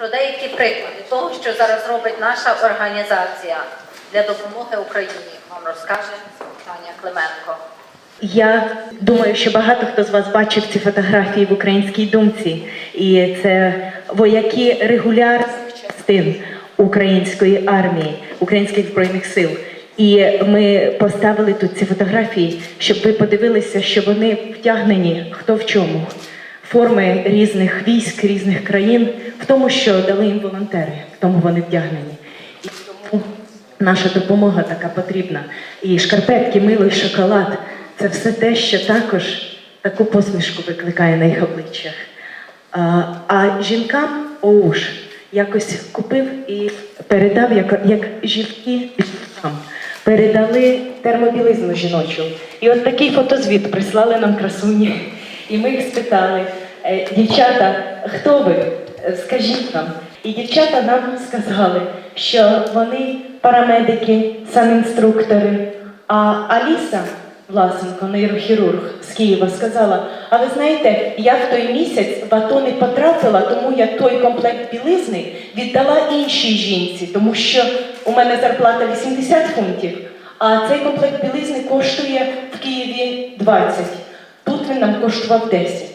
про деякі приклади того, що зараз робить наша організація для допомоги Україні, вам розкаже Таня Клименко. Я думаю, що багато хто з вас бачив ці фотографії в українській думці, і це вояки регулярних частин української армії, українських збройних сил. І ми поставили тут ці фотографії, щоб ви подивилися, що вони втягнені хто в чому. Форми різних військ, різних країн, в тому, що дали їм волонтери, в тому вони вдягнені. І тому наша допомога така потрібна. І шкарпетки, мило, і шоколад це все те, що також таку посмішку викликає на їх обличчях. А, а жінкам ОУШ якось купив і передав, як, як жінки жінкам. Передали термобілизну жіночу. І от такий фотозвіт прислали нам красуні. І ми їх спитали, «Е, дівчата, хто ви? Е, Скажіть нам. І дівчата нам сказали, що вони парамедики, санінструктори, а Аліса Власенко, нейрохірург з Києва, сказала: А ви знаєте, я в той місяць в АТО не потрапила, тому я той комплект білизни віддала іншій жінці, тому що у мене зарплата 80 фунтів, а цей комплект білизни коштує в Києві 20. Тут він нам коштував 10.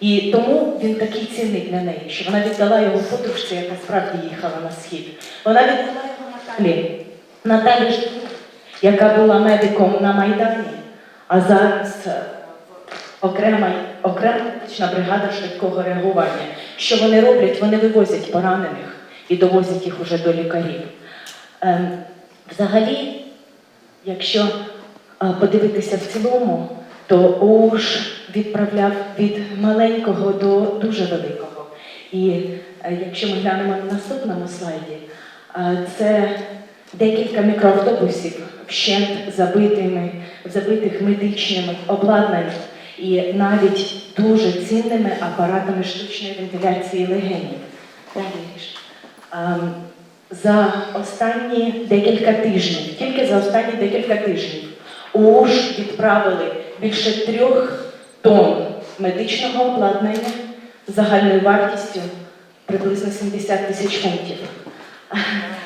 І тому він такий цінний для неї, що вона віддала його подружці, яка справді їхала на схід. Вона віддала його Наталі. Наталі Ждунов, яка була медиком на Майдані, а зараз е, окрема, окрема бригада швидкого реагування. Що вони роблять? Вони вивозять поранених і довозять їх уже до лікарів. Ем, взагалі, якщо е, подивитися в цілому, то ОУШ відправляв від маленького до дуже великого. І е, якщо ми глянемо на наступному слайді, е, це декілька мікроавтобусів вщент забитими, забитих медичними обладнанням і навіть дуже цінними апаратами штучної вентиляції легенів. Ем, За останні декілька тижнів, тільки за останні декілька тижнів, УУШ відправили більше трьох тонн медичного обладнання загальною вартістю приблизно 70 тисяч фунтів.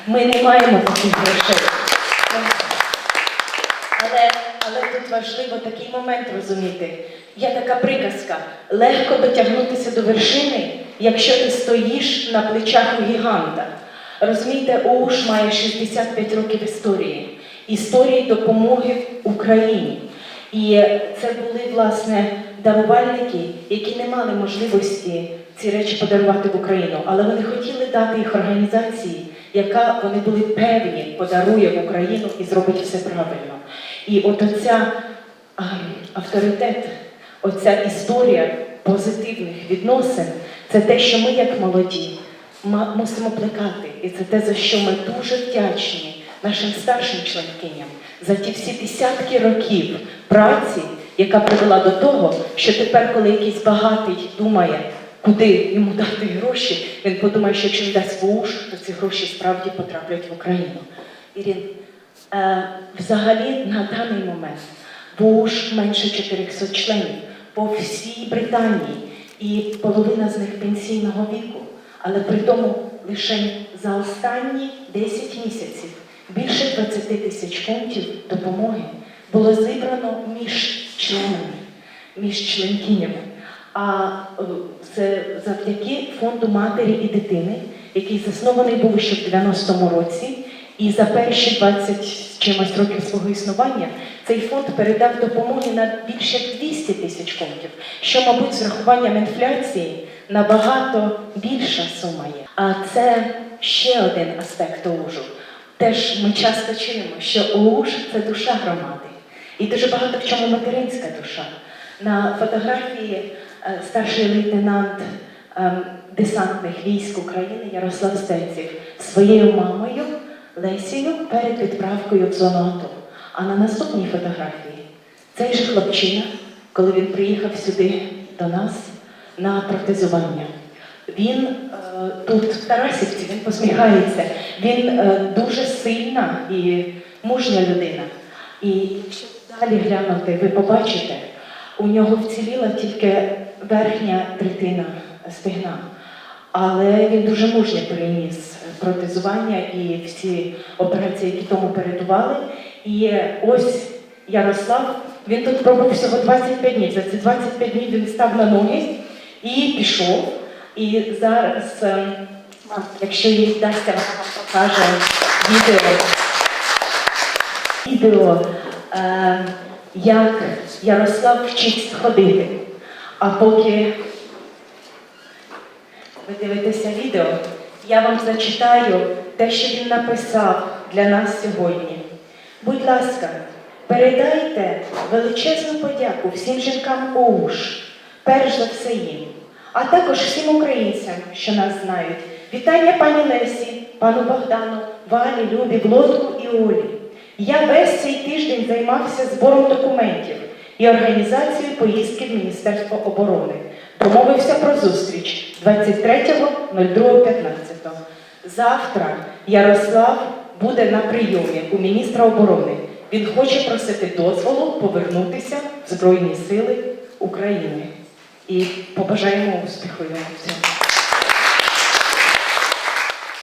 Ми не маємо таких грошей. Але, але тут важливо такий момент розуміти. Є така приказка: легко дотягнутися до вершини, якщо ти стоїш на плечах у гіганта. Розумієте, ОУШ має 65 років історії, історії допомоги Україні. І це були власне дарувальники, які не мали можливості ці речі подарувати в Україну, але вони хотіли дати їх організації, яка вони були певні подарує в Україну і зробить все правильно. І от оця авторитет, оця історія позитивних відносин це те, що ми, як молоді, мусимо плекати. І це те, за що ми дуже вдячні нашим старшим членкиням за ті всі десятки років праці, яка привела до того, що тепер, коли якийсь багатий думає, куди йому дати гроші, він подумає, що якщо він дасть в УШ, то ці гроші справді потраплять в Україну. Ірин, е, взагалі на даний момент в УШ менше 400 членів по всій Британії і половина з них пенсійного віку. Але при тому лише за останні 10 місяців більше 20 тисяч фунтів допомоги було зібрано між членами, між членкинями. А е, це завдяки фонду матері і дитини, який заснований був ще в 90-му році, і за перші 20 з чимось років свого існування цей фонд передав допомоги на більше 200 тисяч фунтів, що, мабуть, з рахуванням інфляції набагато більша сума є. А це ще один аспект ОУЖу. Теж ми часто чуємо, що ОУЖ це душа громади. І дуже багато в чому материнська душа. На фотографії е, старший лейтенант ем, десантних військ України Ярослав Стеців своєю мамою Лесією перед відправкою в зону АТО. А на наступній фотографії цей же хлопчина, коли він приїхав сюди до нас на протезування. Він е, тут в Тарасівці, він посміхається. Він е, дуже сильна і мужня людина. І якщо далі глянути, ви побачите, у нього вціліла тільки верхня третина стегна. але він дуже мужньо переніс протезування і всі операції, які тому передували. І ось Ярослав, він тут пробув всього 25 днів. За ці 25 днів він став на ноги і пішов. І зараз, е, якщо їй вдасться, вона вам покаже відео. Відео, е, як Ярослав вчить ходити. А поки ви дивитеся відео, я вам зачитаю те, що він написав для нас сьогодні. Будь ласка, передайте величезну подяку всім жінкам ОУШ, перш за все їм, а також всім українцям, що нас знають. Вітання пані Лесі, пану Богдану, Валі, Любі, Блодку і Олі. Я весь цей тиждень займався збором документів і організацією поїздки в Міністерство оборони. Домовився про зустріч 23.02.15. Завтра Ярослав буде на прийомі у міністра оборони. Він хоче просити дозволу повернутися в Збройні Сили України. І побажаємо успіху йому в цьому.